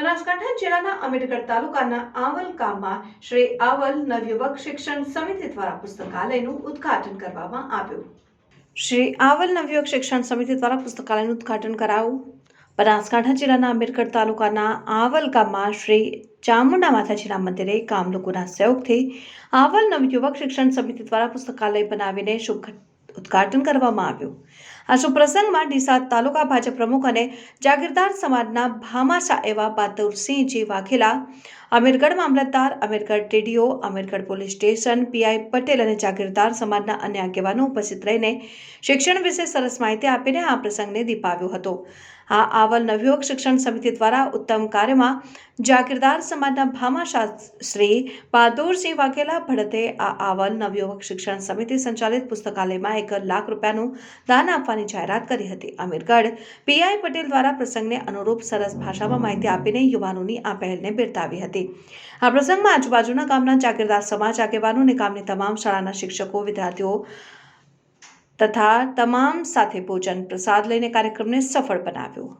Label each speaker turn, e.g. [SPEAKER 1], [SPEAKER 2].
[SPEAKER 1] બનાસકાંઠા જિલ્લાના આંબેડકર તાલુકાના આવલ ગામમાં શ્રી આવલ નવયુવક શિક્ષણ સમિતિ દ્વારા પુસ્તકાલયનું ઉદ્ઘાટન કરવામાં આવ્યું. શ્રી આવલ નવયુવક શિક્ષણ સમિતિ દ્વારા પુસ્તકાલયનું ઉદ્ઘાટન કરાયું. બનાસકાંઠા જિલ્લાના અંબેડકર તાલુકાના આવલ ગામમાં શ્રી ચામુંડા માતાજીના મંદિરે ગામ લોકોના સહયોગથી આવલ નવયુવક શિક્ષણ સમિતિ દ્વારા પુસ્તકાલય બનાવીને શુભ ઉદ્ઘાટન કરવામાં આવ્યું. આ શુભ પ્રસંગમાં ડીસા તાલુકા ભાજપ પ્રમુખ અને જાગીરદાર સમાજના ભામાશા એવા બહાદુરસિંહજી વાઘેલા, અમીરગઢ મામલતદાર, Amirgadh TDO, Amirgadh police station, PI Patel અને જાગીરદાર સમાજના અન્ય આગેવાનો ઉપસ્થિત રહીને શિક્ષણ વિશે સરસ માહિતી આપીને આ પ્રસંગને દીપાવ્યો હતો. આ આવલ નવયુવક શિક્ષણ સમિતિ દ્વારા ઉત્તમ કાર્યમાં જાગીરદાર સમાજના ભામાશા શ્રી બહાદુરસિંહ વાઘેલા ભડતે આ આવલ નવયુવક શિક્ષણ સમિતિ સંચાલિત પુસ્તકાલયમાં એક લાખ રૂપિયાનું દાન આપવાની જાહેરાત કરી હતી. અમીરગઢ પીઆઈ પટેલ દ્વારા પ્રસંગને અનુરૂપ સરસ ભાષામાં માહિતી આપીને યુવાનોની આ પહેલને બિરદાવી હતી. આ પ્રસંગમાં આજુબાજુના ગામના જાગીરદાર સમાજ આગેવાનો અને ગામની તમામ શાળાના શિક્ષકો, વિદ્યાર્થીઓ તથા તમામ સાથે ભોજન પ્રસાદ લઈને કાર્યક્રમને સફળ બનાવ્યો.